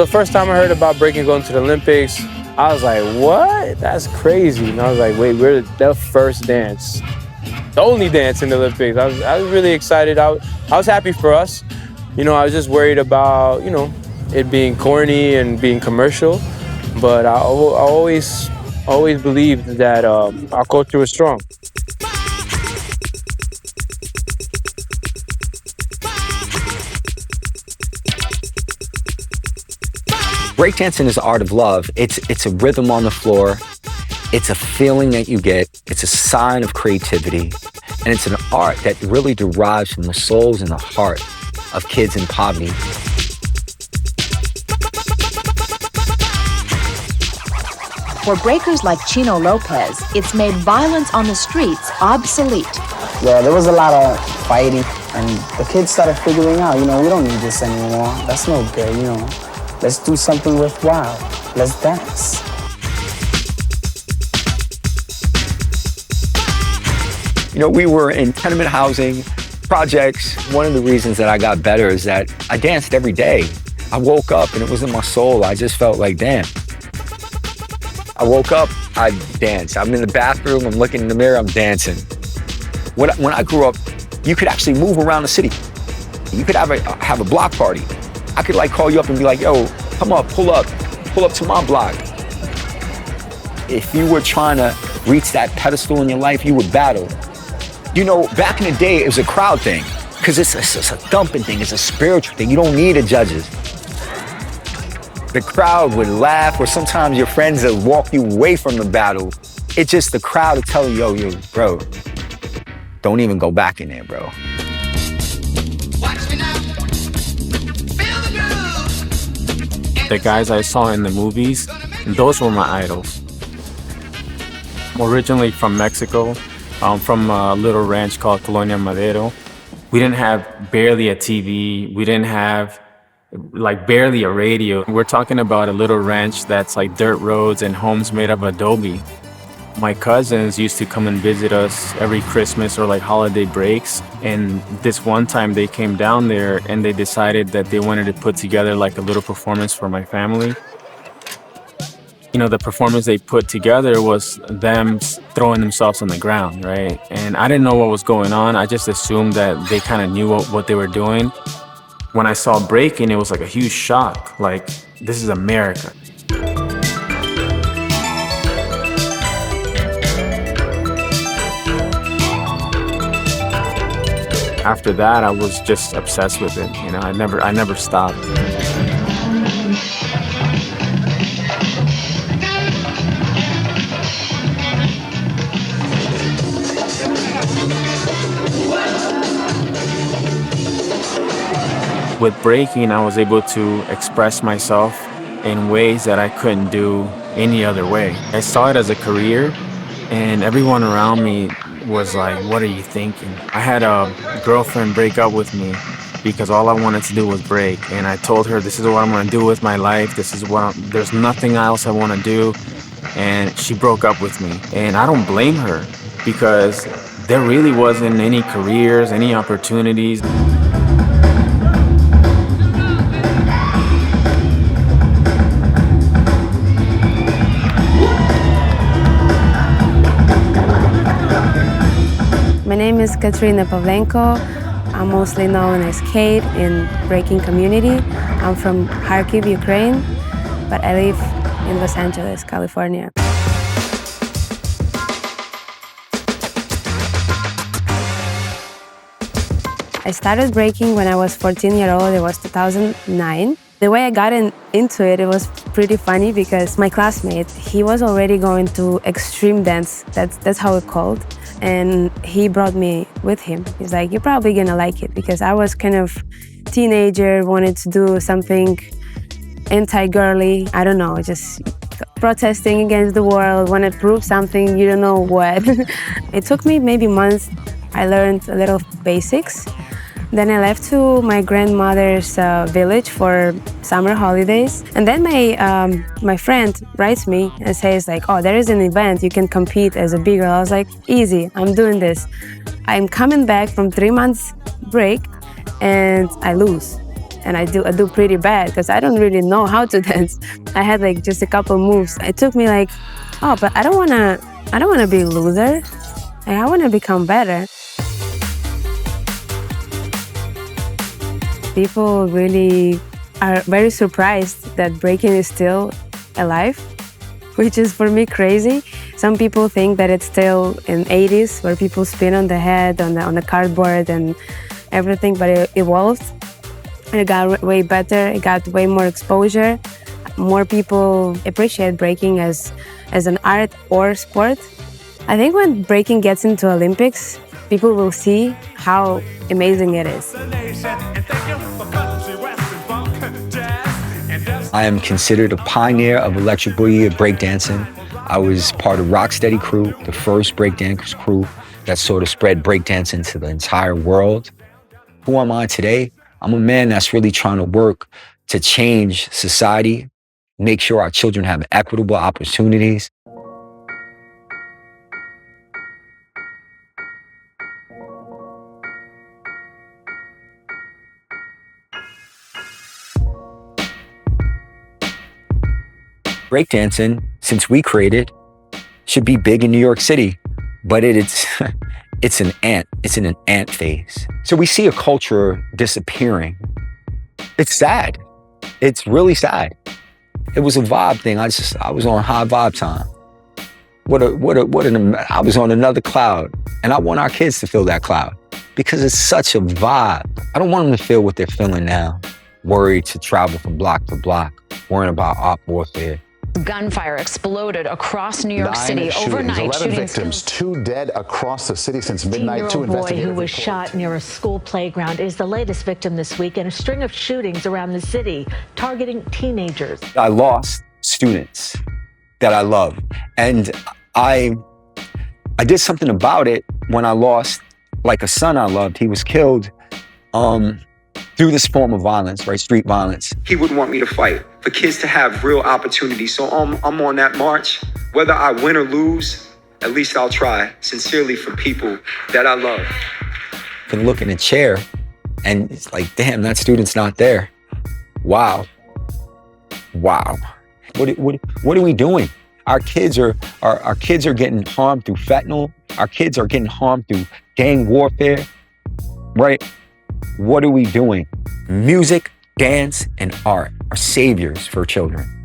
So first time I heard about breaking going to the Olympics, I was like, what? That's crazy. And I was like, wait, we're the first dance, the only dance in the Olympics. I was, I was really excited. I, was- I was happy for us. You know, I was just worried about, you know, it being corny and being commercial. But I, I always, always believed that um, our culture was strong. Breakdancing is the art of love. It's it's a rhythm on the floor. It's a feeling that you get. It's a sign of creativity. And it's an art that really derives from the souls and the heart of kids in poverty. For breakers like Chino Lopez, it's made violence on the streets obsolete. Yeah, there was a lot of fighting, and the kids started figuring out, you know, we don't need this anymore. That's no good, you know. Let's do something worthwhile. Let's dance. You know, we were in tenement housing projects. One of the reasons that I got better is that I danced every day. I woke up and it was in my soul. I just felt like, damn. I woke up, I danced. I'm in the bathroom, I'm looking in the mirror, I'm dancing. When, when I grew up, you could actually move around the city. You could have a, have a block party. I could like call you up and be like, yo, come up, pull up, pull up to my block. If you were trying to reach that pedestal in your life, you would battle. You know, back in the day, it was a crowd thing because it's, it's, a thumping thing, it's a spiritual thing. You don't need the judges. The crowd would laugh, or sometimes your friends would walk you away from the battle. It's just the crowd to tell you, yo, yo, bro, don't even go back in there, bro. The guys I saw in the movies, those were my idols. Originally from Mexico, um, from a little ranch called Colonia Madero. We didn't have barely a TV. We didn't have like barely a radio. We're talking about a little ranch that's like dirt roads and homes made of adobe. My cousins used to come and visit us every Christmas or like holiday breaks. And this one time they came down there and they decided that they wanted to put together like a little performance for my family. You know, the performance they put together was them throwing themselves on the ground, right? And I didn't know what was going on. I just assumed that they kind of knew what, what they were doing. When I saw breaking, it was like a huge shock. Like, this is America. After that i was just obsessed with it you know i never i never stopped. With breaking i was able to express myself in ways that i couldn't do any other way. I saw it as a career and everyone around me was like, What are you thinking? I had a girlfriend break up with me because all I wanted to do was break. And I told her, This is what I'm gonna do with my life. This is what I'm, there's nothing else I wanna do. And she broke up with me. And I don't blame her because there really wasn't any careers, any opportunities. Is Katrina Pavlenko. I'm mostly known as Kate in breaking community. I'm from Kharkiv, Ukraine, but I live in Los Angeles, California. I started breaking when I was 14 year old. It was 2009. The way I got in, into it, it was pretty funny because my classmate, he was already going to extreme dance. That's that's how it called, and he brought me with him. He's like, "You're probably gonna like it," because I was kind of teenager, wanted to do something anti-girly. I don't know, just protesting against the world, want to prove something. You don't know what. it took me maybe months. I learned a little basics. Then I left to my grandmother's uh, village for summer holidays. And then my um, my friend writes me and says like, "Oh, there is an event. You can compete as a big girl." I was like, "Easy. I'm doing this." I'm coming back from three months break, and I lose. and I do I do pretty bad because I don't really know how to dance. I had like just a couple moves. It took me like, oh, but I don't wanna I don't wanna be a loser. Like, I wanna become better. People really are very surprised that breaking is still alive, which is for me crazy. Some people think that it's still in 80s where people spin on the head on the on the cardboard and everything, but it evolved. It got way better. It got way more exposure. More people appreciate breaking as as an art or sport. I think when breaking gets into Olympics, people will see how amazing it is. I am considered a pioneer of electric boogie breakdancing. I was part of Rocksteady crew, the first breakdance crew that sort of spread breakdancing to the entire world. Who am I today? I'm a man that's really trying to work to change society, make sure our children have equitable opportunities. Breakdancing, since we created, should be big in New York City, but it, it's it's an ant. It's in an ant phase. So we see a culture disappearing. It's sad. It's really sad. It was a vibe thing. I just I was on high vibe time. What a what a what an I was on another cloud, and I want our kids to feel that cloud because it's such a vibe. I don't want them to feel what they're feeling now, worried to travel from block to block, worrying about op warfare. Gunfire exploded across New York Nine City shootings, overnight. 11 shootings victims, two dead across the city since midnight. Two 15-year-old boy investigators who was report. shot near a school playground is the latest victim this week in a string of shootings around the city targeting teenagers. I lost students that I love. And I I did something about it when I lost like a son I loved. He was killed um, through this form of violence, right? Street violence. He wouldn't want me to fight for kids to have real opportunities. So I'm, I'm on that march. Whether I win or lose, at least I'll try sincerely for people that I love. Can look in a chair and it's like, damn, that student's not there. Wow. Wow. What, what, what are we doing? Our kids are, our, our kids are getting harmed through fentanyl. Our kids are getting harmed through gang warfare, right? What are we doing? Music, dance, and art are saviors for children.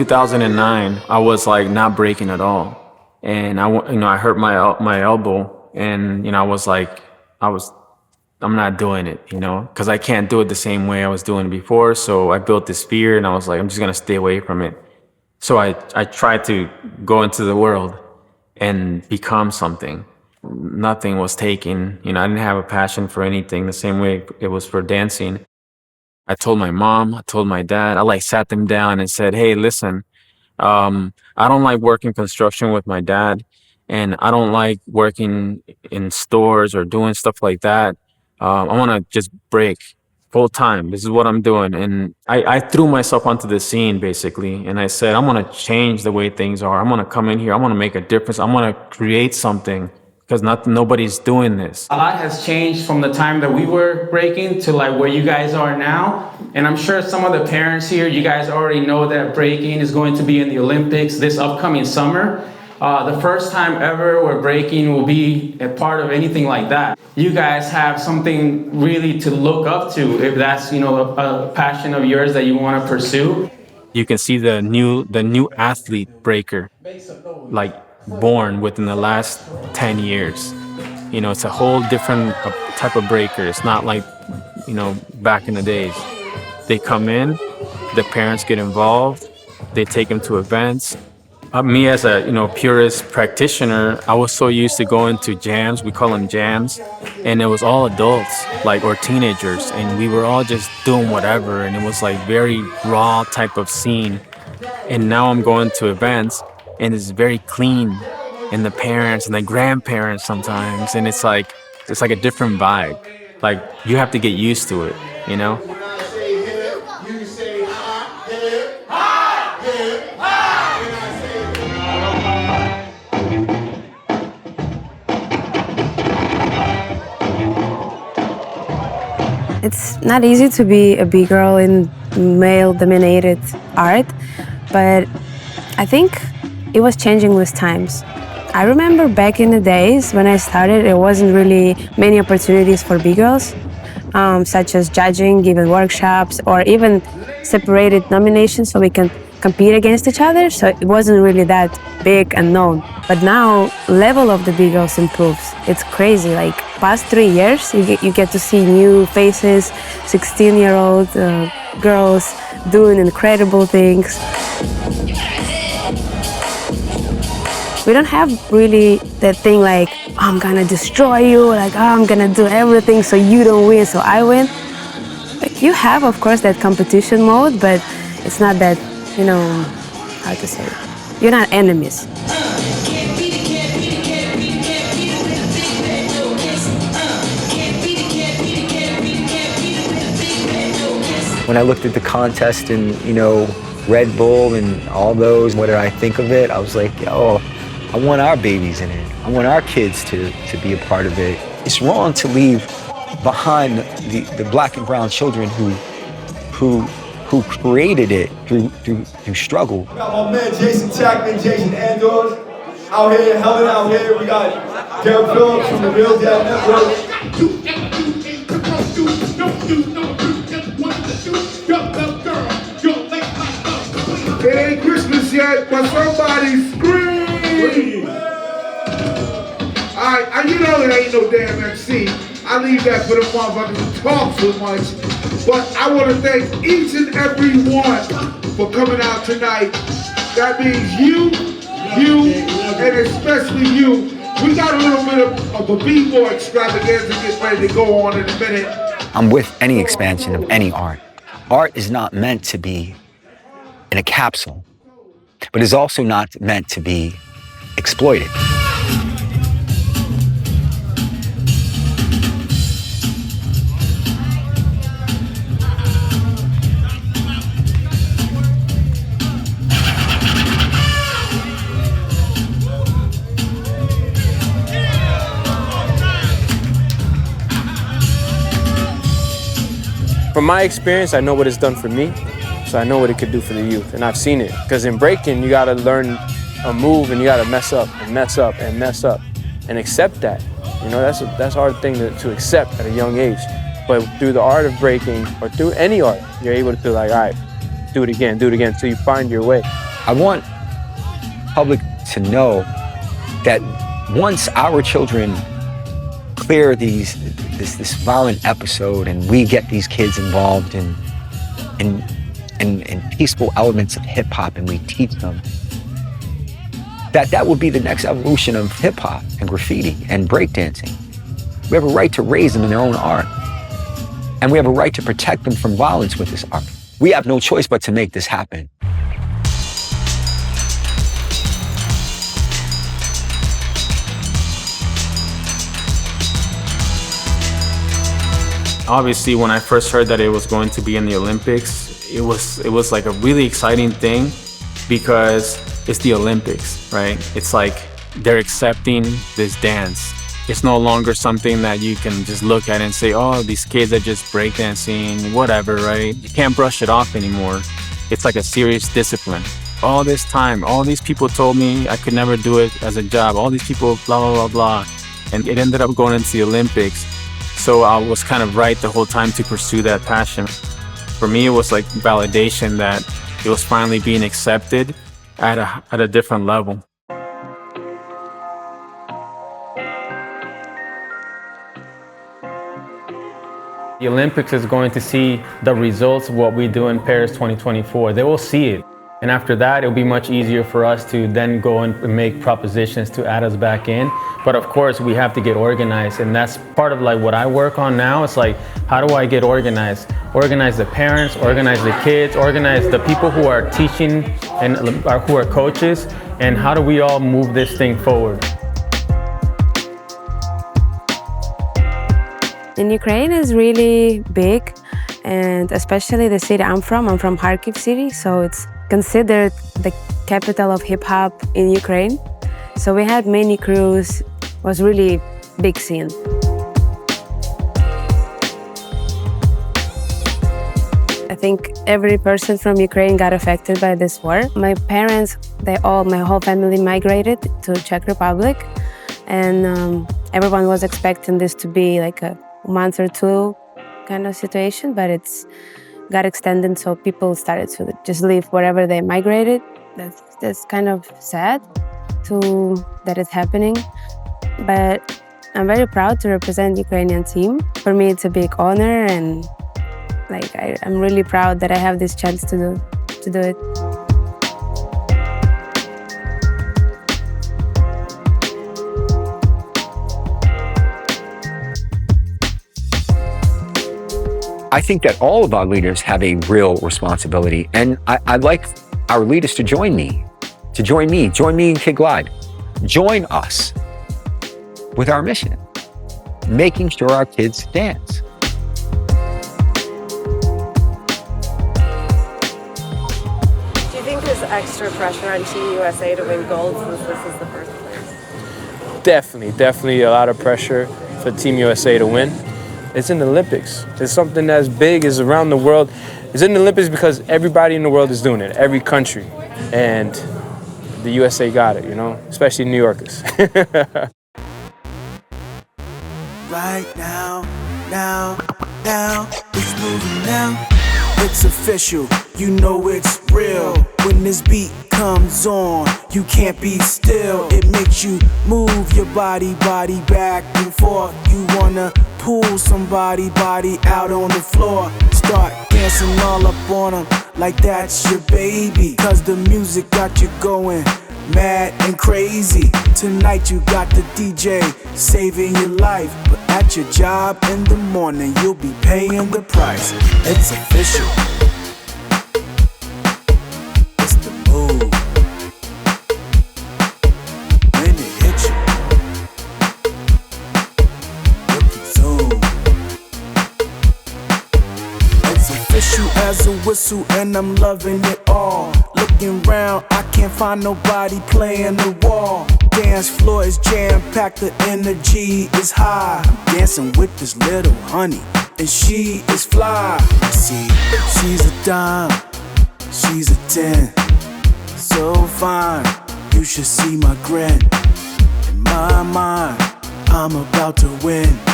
2009 i was like not breaking at all. And i you know i hurt my my elbow and you know i was like i was i'm not doing it you know because i can't do it the same way i was doing before. So i built this fear and i was like i'm just going to stay away from it. So i i tried to go into the world and become something. Nothing was taken you know i didn't have a passion for anything the same way it was for dancing I told my mom, I told my dad, I like sat them down and said, Hey, listen, um, I don't like working construction with my dad, and I don't like working in stores or doing stuff like that. Um, I want to just break full time. This is what I'm doing. And I, I threw myself onto the scene basically, and I said, I'm going to change the way things are. I'm going to come in here, I'm going to make a difference, I'm going to create something because not nobody's doing this. A lot has changed from the time that we were breaking to like where you guys are now. And I'm sure some of the parents here, you guys already know that breaking is going to be in the Olympics this upcoming summer. Uh, the first time ever where breaking will be a part of anything like that. You guys have something really to look up to if that's you know a, a passion of yours that you want to pursue. you can see the new the new athlete breaker like born within the last 10 years you know it's a whole different uh, type of breaker it's not like you know back in the days they come in the parents get involved they take them to events Uh, me as a you know purist practitioner, I was so used to going to jams. We call them jams, and it was all adults, like or teenagers, and we were all just doing whatever, and it was like very raw type of scene. And now I'm going to events, and it's very clean, and the parents and the grandparents sometimes, and it's like it's like a different vibe. Like you have to get used to it, you know. It's not easy to be a big girl in male dominated art, but I think it was changing with times. I remember back in the days when I started, there wasn't really many opportunities for big girls, um, such as judging, giving workshops, or even separated nominations so we can compete against each other. So it wasn't really that big and known. But now, level of the big girls improves. It's crazy. Like past three years, you get, you get to see new faces, 16-year-old uh, girls doing incredible things. We don't have really that thing like, "Oh, I'm gonna destroy you, like, oh, I'm gonna do everything so you don't win, so I win. Like, you have, of course, that competition mode, but it's not that, you know, how to say it. You're not enemies. When I looked at the contest and, you know, Red Bull and all those, what did I think of it? I was like, yo, I want our babies in it. I want our kids to, to be a part of it. It's wrong to leave behind the, the black and brown children who, who, who created it through, through, through struggle. got my man Jason Chapman, Jason Andors out here, Helen out here. We got Derek Phillips from the Real Dad Network. It ain't Christmas yet, but Alright, and you know there ain't no damn MC. I leave that for the motherfuckers who talk so much. But I want to thank each and every one for coming out tonight. That means you, you, and especially you. We got a little bit of, of a b-boy extravaganza get ready to go on in a minute. I'm with any expansion of any art. Art is not meant to be in a capsule, but is also not meant to be exploited. From my experience, I know what it's done for me, so I know what it could do for the youth, and I've seen it. Because in breaking, you gotta learn a move, and you gotta mess up and mess up and mess up, and accept that. You know, that's a, that's a hard thing to, to accept at a young age. But through the art of breaking, or through any art, you're able to feel like, all right, do it again, do it again, until you find your way. I want public to know that once our children clear these this this violent episode and we get these kids involved in in in, in peaceful elements of hip hop and we teach them that that would be the next evolution of hip hop and graffiti and breakdancing. We have a right to raise them in their own art. And we have a right to protect them from violence with this art. We have no choice but to make this happen. obviously when I first heard that it was going to be in the Olympics, it was it was like a really exciting thing because it's the Olympics, right? It's like they're accepting this dance. It's no longer something that you can just look at and say, "Oh, these kids are just breakdancing, whatever," right? You can't brush it off anymore. It's like a serious discipline. All this time, all these people told me I could never do it as a job. All these people, blah blah blah blah, and it ended up going into the Olympics. So I was kind of right the whole time to pursue that passion. For me, it was like validation that it was finally being accepted at a, at a different level. The Olympics is going to see the results of what we do in Paris 2024. They will see it. And after that, it'll be much easier for us to then go and make propositions to add us back in. But of course, we have to get organized. And that's part of like what I work on now. It's like, how do I get organized? Organize the parents, organize the kids, organize the people who are teaching and uh, who are coaches. And how do we all move this thing forward? In Ukraine is really big and especially the city I'm from, I'm from Kharkiv city, so it's considered the capital of hip hop in Ukraine. So we had many crews, was really big scene. I think every person from Ukraine got affected by this war. My parents, they all, my whole family migrated to Czech Republic, and um, everyone was expecting this to be like a month or two kind of situation, but it's got extended, so people started to just leave wherever they migrated. That's that's kind of sad to that it's happening, but I'm very proud to represent the Ukrainian team. For me, it's a big honor, and like I, I'm really proud that I have this chance to do to do it. I think that all of our leaders have a real responsibility. And I, would like our leaders to join me, to join me, join me in Kid Glide. Join us with our mission, making sure our kids dance. Do you think there's extra pressure on Team USA to win gold since this is the first place? Definitely, definitely a lot of pressure for Team USA to win. It's in the Olympics. It's something as big as around the world. It's in the Olympics because everybody in the world is doing it, every country. And the USA got it, you know, especially New Yorkers. right now, now, now, it's moving now. It's official, you know it's real. When this beat comes on, you can't be still. It makes you move your body, body back and forth. You wanna pull somebody, body out on the floor. Start dancing all up on them like that's your baby. Cause the music got you going mad and crazy. Tonight you got the DJ saving your life. But at your job in the morning, you'll be paying the price. It's official. Whistle, and I'm loving it all. Looking round, I can't find nobody playing the wall. Dance floor is jam packed, the energy is high. I'm dancing with this little honey, and she is fly. See, she's a dime, she's a ten. So fine, you should see my grin. In my mind, I'm about to win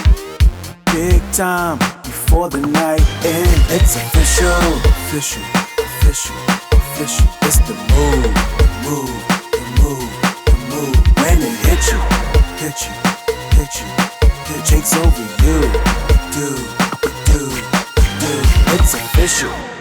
big time before the night ends. It's official, official, official, official. It's the move, the move, the move, the move. When it hits you, hits you, hits you, it takes over you, do, do, do. It's official.